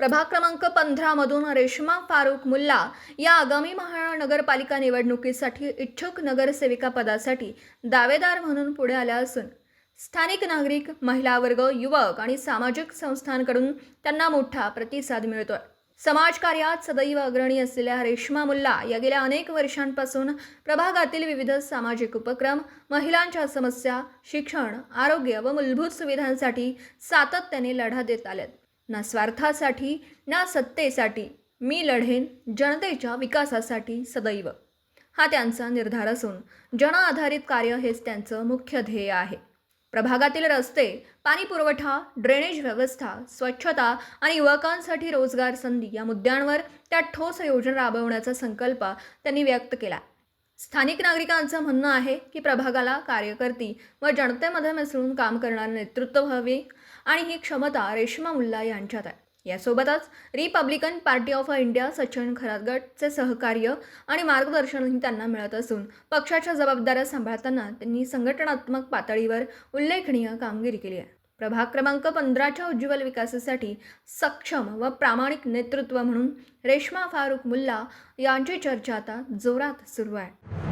प्रभाग क्रमांक पंधरामधून रेश्मा फारुख मुल्ला या आगामी महानगरपालिका निवडणुकीसाठी इच्छुक नगरसेविका पदासाठी दावेदार म्हणून पुढे आल्या असून स्थानिक नागरिक महिला वर्ग युवक आणि सामाजिक संस्थांकडून त्यांना मोठा प्रतिसाद मिळतोय. समाजकार्यात सदैव अग्रणी असलेल्या रेश्मा मुल्ला या गेल्या अनेक वर्षांपासून प्रभागातील विविध सामाजिक उपक्रम महिलांच्या समस्या शिक्षण आरोग्य व मूलभूत सुविधांसाठी सातत्याने लढा देत आल्यात. ना स्वार्थासाठी ना सत्तेसाठी मी लढेन जनतेच्या विकासासाठी सदैव. हा त्यांचा निर्धार असून जन आधारित कार्य हेच त्यांचं मुख्य ध्येय आहे. प्रभागातील रस्ते पाणी पुरवठा ड्रेनेज व्यवस्था स्वच्छता आणि युवकांसाठी रोजगार संधी या मुद्द्यांवर त्या ठोस योजना राबवण्याचा संकल्प त्यांनी व्यक्त केला. स्थानिक नागरिकांचं म्हणणं आहे की प्रभागाला कार्यकर्ती व जनतेमध्ये मिसळून काम करणारे नेतृत्व हवे आणि ही क्षमता रेश्मा मुल्ला यांच्यात आहे. यासोबतच Republican Party of India Sachin खरातगटचे सहकार्य आणि मार्गदर्शनही त्यांना मिळत असून पक्षाच्या जबाबदाऱ्या सांभाळताना त्यांनी संघटनात्मक पातळीवर उल्लेखनीय कामगिरी केली आहे. प्रभाग क्रमांक पंधराच्या उज्ज्वल विकासासाठी सक्षम व प्रामाणिक नेतृत्व म्हणून रेश्मा फारुख मुल्ला यांची चर्चा आता जोरात सुरू आहे.